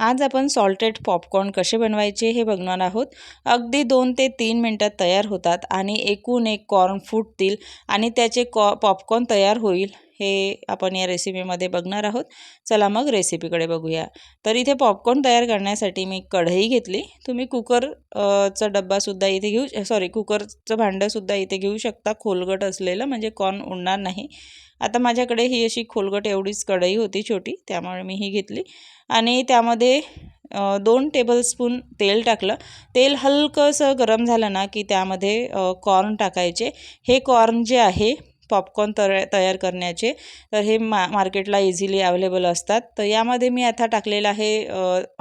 आज आपण salted popcorn कसे बनवायचे हे बघणार आहोत. अगदी दोन ते तीन मिनटात तयार होतात आणि एकूण एक कॉर्न फुटतील आणि त्याचे कॉ पॉपकॉर्न तयार होईल. हे आपण या रेसिपीमध्ये बघणार आहोत. चला मग रेसिपीकडे बघूया. तर इथे पॉपकॉर्न तयार करण्यासाठी मी कढई घेतली. तुम्ही कुकर चा डब्बासुद्धा इथे घेऊ सॉरी कुकरचं भांडंसुद्धा इथे घेऊ शकता. खोलगट असलेलं म्हणजे कॉर्न उडणार नाही. आता माझ्याकडे ही अशी खोलगट एवढीच कढई होती छोटी त्यामुळे मी ही घेतली. आणि त्यामध्ये दोन टेबलस्पून तेल टाकलं. तेल हलकंसं गरम झालं ना की त्यामध्ये कॉर्न टाकायचे. हे कॉर्न जे आहे पॉपकॉर्न तर तयार करण्याचे. तर हे मा मार्केटला इझिली अवेलेबल असतात. तर यामध्ये मी आता टाकलेलं आहे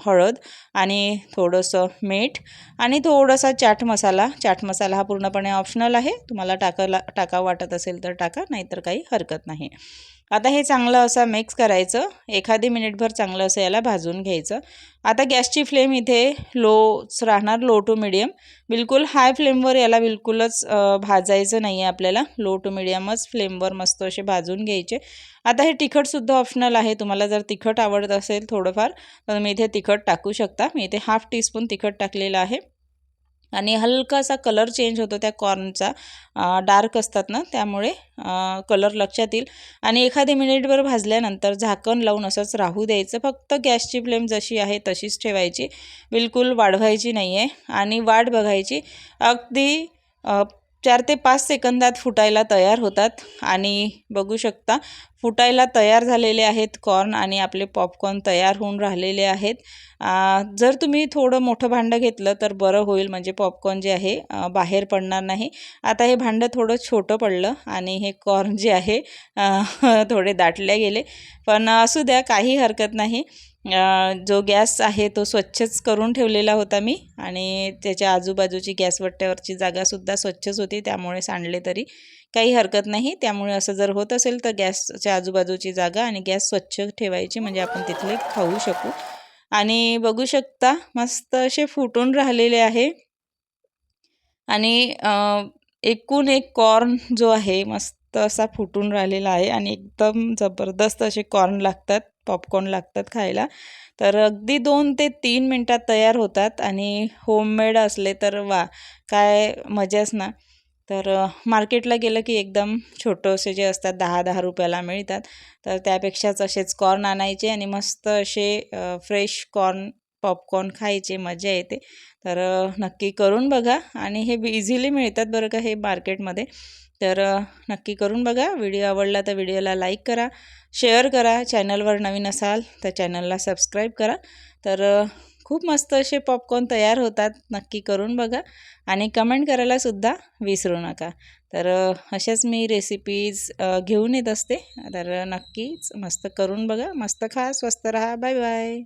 हळद आणि थोडंसं मीठ आणि थोडासा चाट मसाला. चाट मसाला हा पूर्णपणे ऑप्शनल आहे. तुम्हाला टाकायला टाका वाटत असेल तर टाका नाहीतर काही हरकत नाही. आता हे चांगलं असं मिक्स करायचं. एखादी मिनिटभर चांगलं असं याला भाजून घ्यायचं. आता गॅसची फ्लेम इथे लोच राहणार लो टू मिडियम बिलकुल हाय फ्लेमवर याला बिलकुलच भाजायचं नाही आहे आपल्याला. लो टू मिडियमच फ्लेमवर मस्त असे भाजून घ्यायचे. आता हे तिखटसुद्धा ऑप्शनल आहे. तुम्हाला जर तिखट आवडत असेल थोडंफार तर मी इथे तिखट टाकू शकता. मी इथे हाफ टीस्पून तिखट टाकलेलं आहे. आणि हलकासा कलर चेंज होतो त्या कॉर्नचा डार्क असतात ना त्यामुळे कलर लक्षात येईल. आणि एखादी मिनिटभर भाजल्यानंतर झाकण लावून असंच राहू द्यायचं. फक्त गॅसची फ्लेम जशी आहे तशीच ठेवायची. बिलकुल वाढवायची नाही आहे आणि वाट बघायची. अगदी चार ते पाच सेकंदात फुटायला तयार होतात. आणि बघू शकता फुटायला तयार झालेले आहेत कॉर्न आणि आपले पॉपकॉर्न तयार होऊन राहिलेले आहेत. जर तुम्ही थोडं मोठं भांडं घेतलं तर बरं होईल म्हणजे पॉपकॉर्न जे आहे बाहेर पडणार नाही. आता हे भांडं थोडं छोटं पडलं आणि हे कॉर्न जे आहे थोडे दाटले गेले. पण असू द्या काही हरकत नाही. जो गॅस आहे तो स्वच्छच करून ठेवलेला होता मी आणि त्याच्या आजूबाजूची गॅसवट्ट्यावरची जागासुद्धा स्वच्छच होती त्यामुळे सांडले तरी काही हरकत नाही. त्यामुळे असं जर होत असेल तर गॅसच्या आजूबाजूची जागा आणि गॅस स्वच्छ ठेवायची म्हणजे आपण तिथले खाऊ शकू. आणि बघू शकता मस्त असे फुटून राहिलेले आहे. आणि एकूण एक कॉर्न जो आहे मस्त मस्त असा फुटून राहिलेला आहे आणि एकदम जबरदस्त असे कॉर्न लागतात पॉपकॉर्न लागतात खायला. तर अगदी दोन ते तीन मिनटात तयार होतात आणि होममेड असले तर वा काय मजाच ना. तर मार्केटला गेलं की एकदम छोटंसे जे असतात दहा दहा रुपयाला मिळतात. तर त्यापेक्षाच असेच कॉर्न आणायचे आणि मस्त असे फ्रेश कॉर्न पॉपकॉर्न खायचे मजा येते. तर नक्की करून बघा आणि हे इझिली मिळतात बरं का हे मार्केटमध्ये तर नक्की करून बघा. व्हिडिओ आवडला तर व्हिडिओला लाईक करा शेअर करा. चॅनलवर नवीन असाल तर चॅनलला सबस्क्राईब करा. तर खूप मस्त असे पॉपकॉर्न तयार होतात. नक्की करून बघा आणि कमेंट करायलासुद्धा विसरू नका. तर अशाच मी रेसिपीज घेऊन येत असते. तर नक्कीच मस्त करून बघा. मस्त खा स्वस्त राहा. Bye bye